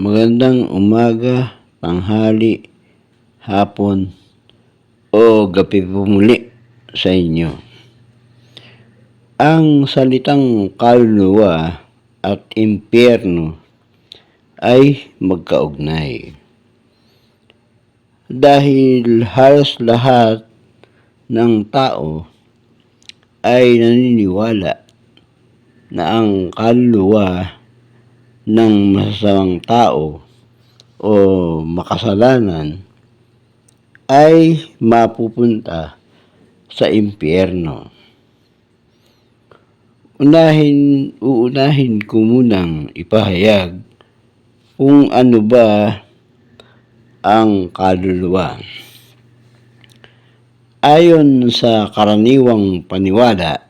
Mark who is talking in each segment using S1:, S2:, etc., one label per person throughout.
S1: Magandang umaga, tanghali, hapon, o gabi po muli sa inyo. Ang salitang kaluluwa at impyerno ay magkaugnay. Dahil halos lahat ng tao ay naniniwala na ang kaluluwa ng masasamang tao o makasalanan ay mapupunta sa impyerno. Unahin, uunahin ko munang ipahayag kung ano ba ang kaluluwa. Ayon sa karaniwang paniwala,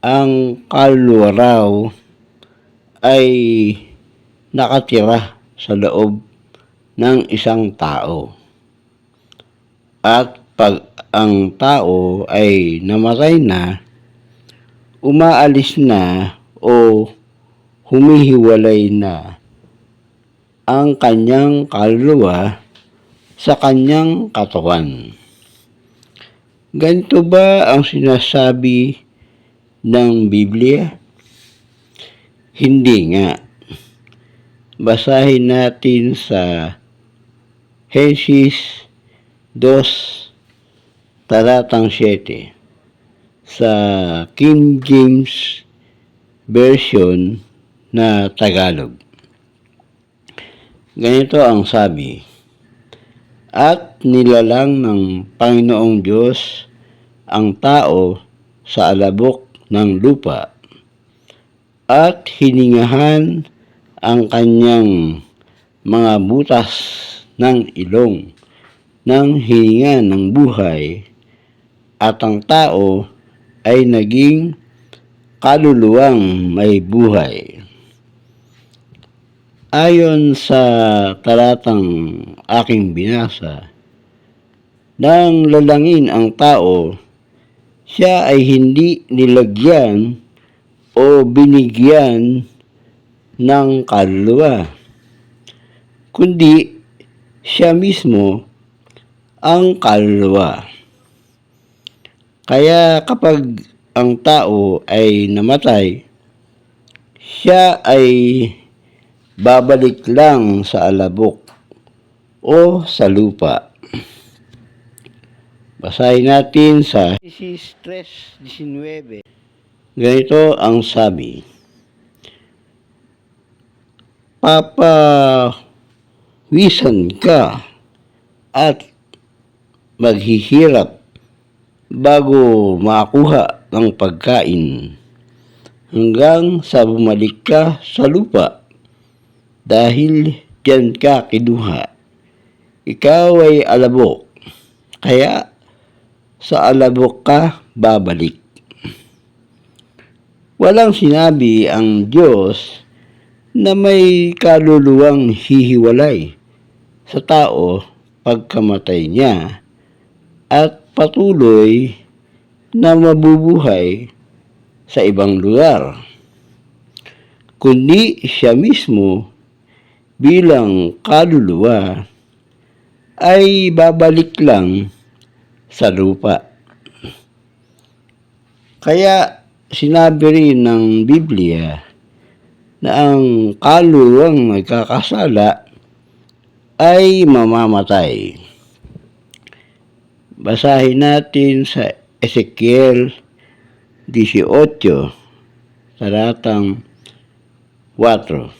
S1: ang kaluluwa raw ay nakatira sa loob ng isang tao. At pag ang tao ay namatay na, umaalis na o humihiwalay na ang kanyang kaluluwa sa kanyang katawan. Ganito ba ang sinasabi ng Biblia? Hindi nga. Basahin natin sa Genesis 2, talatang 7 sa King James Version na Tagalog. Ganito ang sabi, At nilalang ng Panginoong Diyos ang tao sa alabok ng lupa at hiningahan ang kanyang mga butas ng ilong ng hininga ng buhay at ang tao ay naging kaluluwang may buhay. Ayon sa talatang aking binasa, nang lalangin ang tao, siya ay hindi nilagyan o binigyan ng kaluluwa, kundi siya mismo ang kaluluwa. Kaya kapag ang tao ay namatay, siya ay babalik lang sa alabok o sa lupa. Basahin natin sa Genesis 3.19. Ganito ang sabi. Papawisan ka at maghihirap bago makakuha ng pagkain hanggang sa bumalik ka sa lupa dahil diyan ka kinuha. Ikaw ay alabok, kaya sa alabok ka babalik. Walang sinabi ang Diyos na may kaluluwang hihiwalay sa tao pagkamatay niya at patuloy na mabubuhay sa ibang lugar. Kundi siya mismo bilang kaluluwa ay babalik lang sa lupa. Kaya sinabi rin ng Biblia na ang kaluluwang nagkakasala ay mamamatay. Basahin natin sa Ezekiel 18, talatang 4.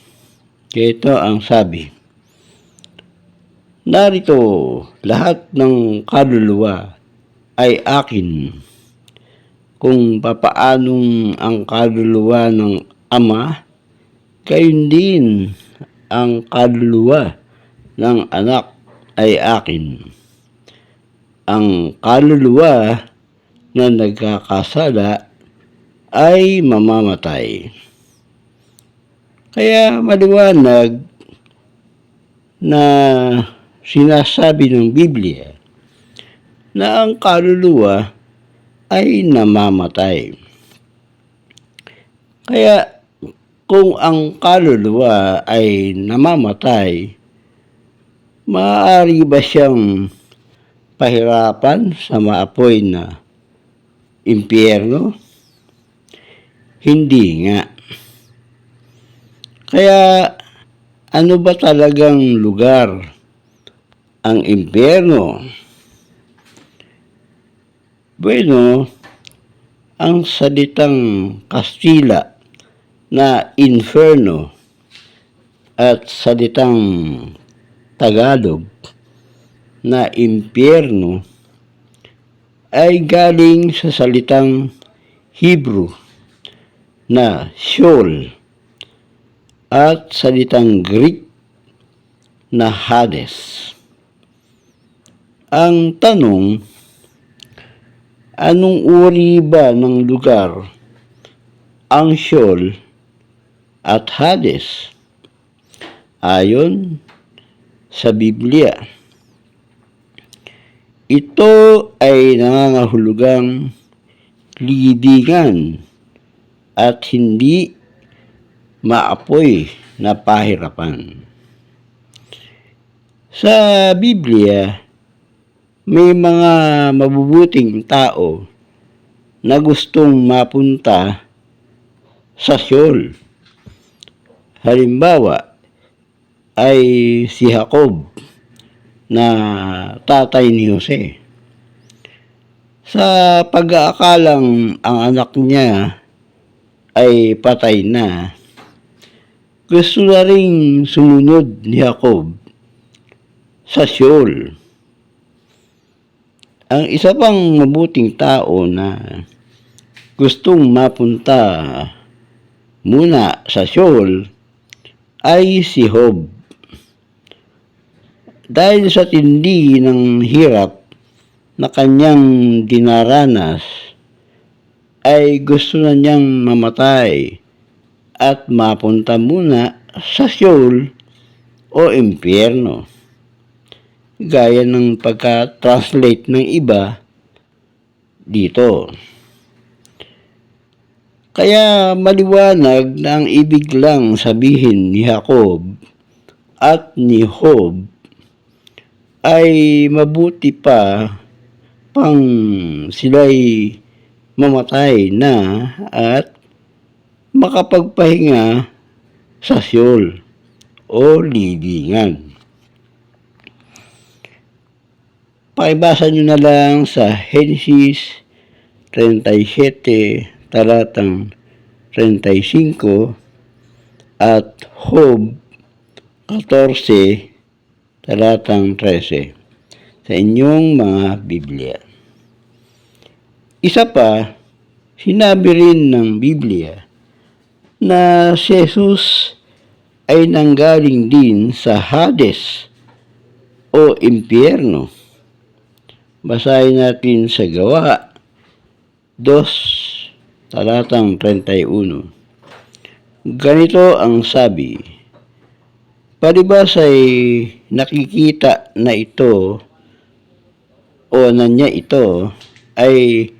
S1: Ito ang sabi. Narito, lahat ng kaluluwa ay akin. Kung papaanong ang kaluluwa ng Ama, gayon din ang kaluluwa ng anak ay akin. Ang kaluluwa na nagkakasala ay mamamatay. Kaya maliwanag na sinasabi ng Biblia na ang kaluluwa ay namamatay. Kaya kung ang kaluluwa ay namamatay, maaari ba siyang pahirapan sa maapoy na impyerno? Hindi nga. Kaya ano ba talagang lugar ang impyerno? Bueno, ang salitang Kastila na inferno at salitang Tagalog na impyerno ay galing sa salitang Hebrew na Sheol at salitang Greek na Hades. Ang tanong, anong uri ba ng lugar ang Sheol at Hades? Ayon sa Biblia, ito ay nangangahulugang libingan at hindi maapoy na pahirapan. Sa Biblia, may mga mabubuting tao na gustong mapunta sa Seoul. Halimbawa, ay si Jacob na tatay ni Jose. Sa pag-aakalang ang anak niya ay patay na, gusto na rin sumunod ni Jacob sa Seoul. Ang isa pang mabuting tao na gustong mapunta muna sa Seoul ay si Job. Dahil sa tindi ng hirap na kanyang dinaranas, ay gusto na niyang mamatay at mapunta muna sa Seoul o impyerno. Gaya ng pagka-translate ng iba dito. Kaya maliwanag na ang ibig lang sabihin ni Jacob at ni Job ay mabuti pa pang sila'y mamatay na at makapagpahinga sa Seoul o libingan. Pakibasa nyo na lang sa Genesis 37 talatang 35 at Job 14 talatang 13 sa inyong mga Biblia. Isa pa, sinabi rin ng Biblia na si Jesus ay nanggaling din sa Hades o impyerno. Basahin natin sa gawa 2 talatang 31. Ganito ang sabi, Palibas ay nakikita na ito o na niya ito ay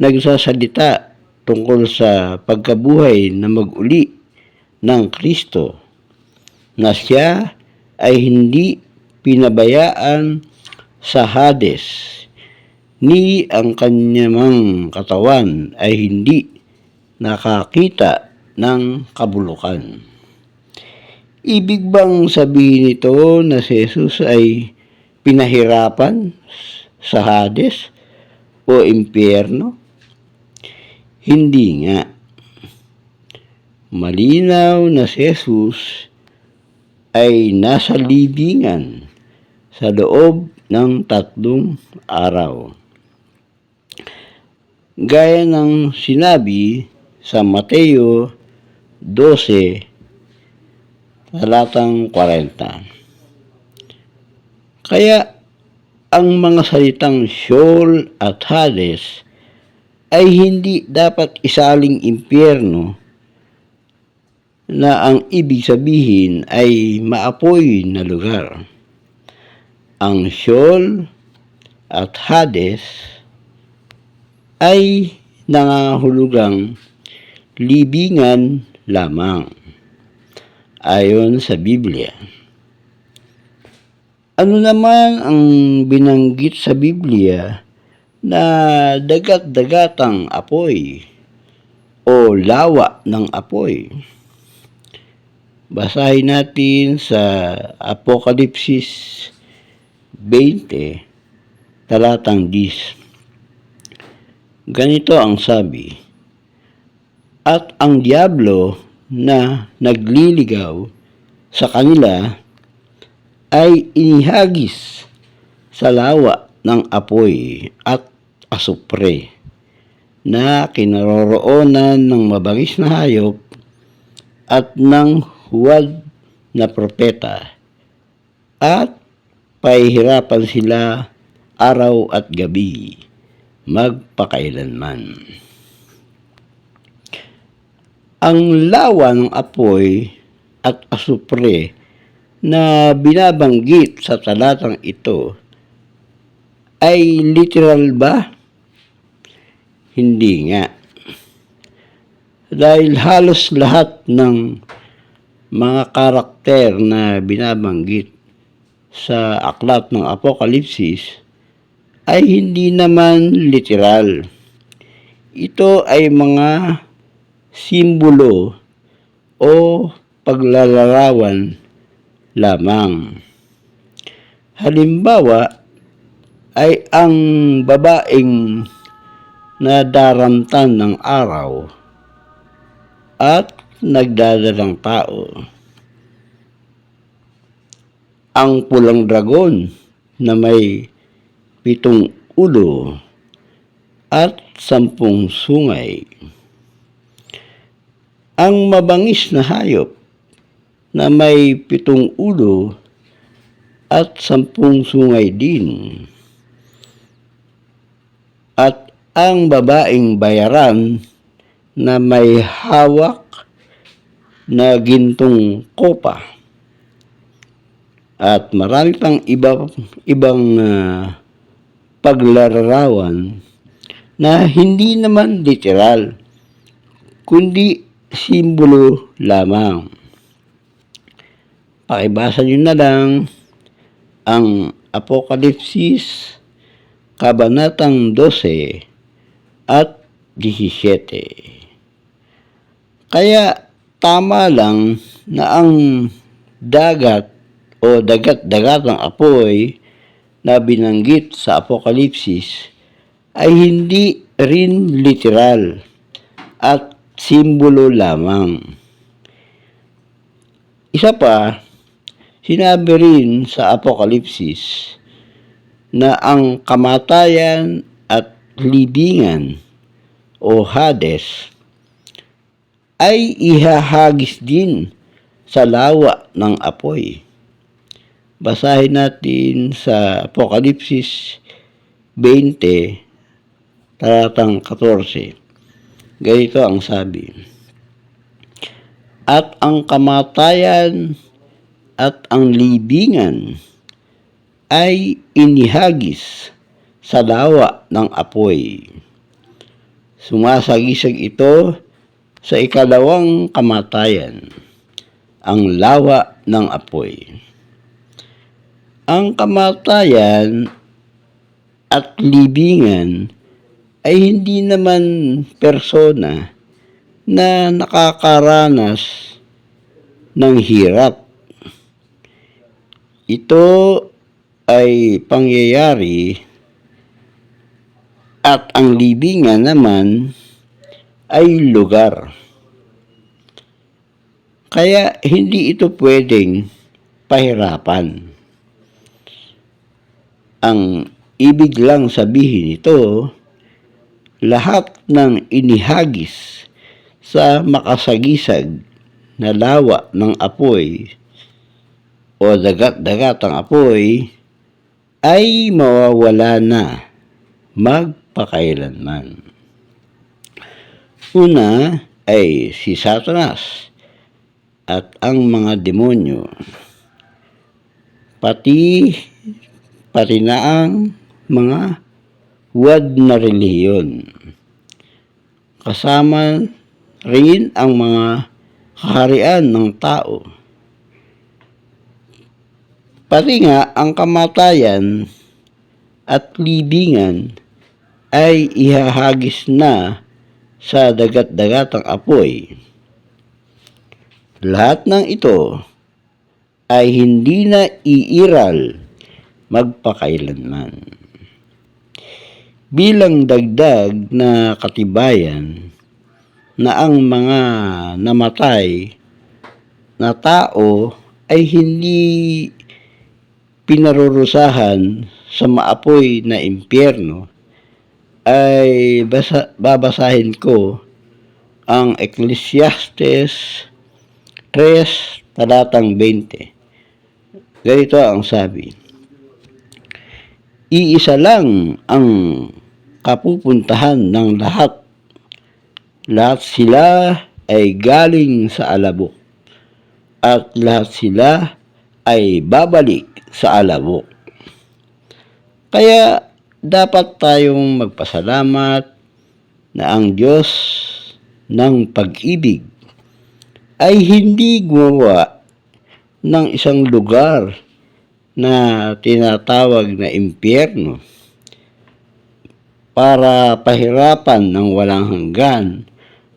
S1: nagsasalita tungkol sa pagkabuhay na maguli ng Kristo na siya ay hindi pinabayaan sa Hades ni ang kanyang katawan ay hindi nakakita ng kabulukan. Ibig bang sabihin nito na si Jesus ay pinahirapan sa Hades o impyerno? Hindi nga. Malinaw na si Jesus ay nasa libingan sa loob ng tatlong araw. Gaya ng sinabi sa Mateo 12, talatang 40. Kaya ang mga salitang Sheol at Hades ay hindi dapat isaling impyerno na ang ibig sabihin ay maapoy na lugar. Ang Sheol at Hades ay nangangahulugang libingan lamang. ayon sa Biblia. Ano naman ang binanggit sa Biblia na dagat-dagatang apoy o lawa ng apoy? Basahin natin sa Apokalipsis 20, talatang 10. Ganito ang sabi, At ang Diablo na nagliligaw sa kanila ay inihagis sa lawa ng apoy at asupre na kinaroroonan ng mabangis na hayop at ng huwad na propeta at pahihirapan sila araw at gabi magpakailanman. Ang lawa ng apoy at asupre na binabanggit sa talatang ito ay literal ba? Hindi nga. Dahil halos lahat ng mga karakter na binabanggit sa aklat ng Apokalipsis ay hindi naman literal. Ito ay mga simbolo o paglalarawan lamang. Halimbawa ay ang babaeng nadaramtan ng araw at nagdadalang tao. Ang pulang dragon na may pitong ulo at sampung sungay. Ang mabangis na hayop na may pitong ulo at sampung sungay din. At ang babaeng bayaran na may hawak na gintong kopa. At marami pang iba, ibang uh, paglalarawan na hindi naman literal, kundi simbolo lamang. Pakibasa nyo na lang ang Apokalipsis, Kabanatang 12 at 17. Kaya tama lang na ang dagat o dagat-dagatang apoy na binanggit sa Apokalipsis ay hindi rin literal at simbolo lamang. Isa pa, Sinabi rin sa Apokalipsis na ang kamatayan at libingan o Hades ay ihahagis din sa lawa ng apoy. Basahin natin sa Apokalipsis 20, talatang 14. Ganito ang sabi. At ang kamatayan at ang libingan ay inihagis sa lawa ng apoy. Sumasagisag ito sa ikalawang kamatayan, ang lawa ng apoy. Ang kamatayan at libingan ay hindi naman persona na nakakaranas ng hirap ito ay pangyayari at ang libingan naman ay lugar. Kaya hindi ito pwedeng pahirapan. Ang ibig lang sabihin ito, lahat ng inihagis sa makasagisag na lawa ng apoy o dagat-dagatang apoy ay mawawala na magpakailanman. Una ay si Satanas at ang mga demonyo, pati pati na ang mga wad na reliyon. Kasama rin ang mga kaharian ng tao Pati nga ang kamatayan at libingan ay ihahagis na sa dagat-dagatang apoy. Lahat ng ito ay hindi na iiral magpakailanman. Bilang dagdag na katibayan na ang mga namatay na tao ay hindi pinarurusahan sa maapoy na impyerno ay basa, babasahin ko ang Ecclesiastes 3 talatang 20. Ganito ang sabi. Iisa lang ang kapupuntahan ng lahat. Lahat sila ay galing sa alabok. At lahat sila ay babalik sa alabok. Kaya dapat tayong magpasalamat na ang Diyos ng pag-ibig ay hindi gumawa ng isang lugar na tinatawag na impyerno para pahirapan ng walang hanggan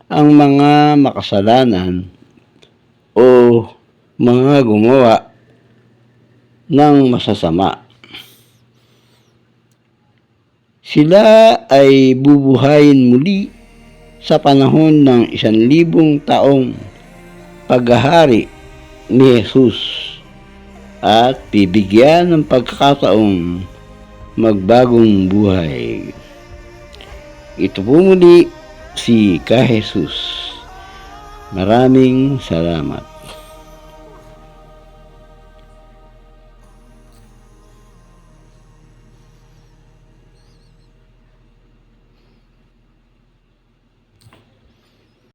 S1: ang mga makasalanan o mga gumawa ng masasama. Sila ay bubuhayin muli sa panahon ng isan libong taong paghahari ni Jesus at bibigyan ng pagkakataong magbagong buhay. Ito po muli si Ka Jesus. Maraming salamat.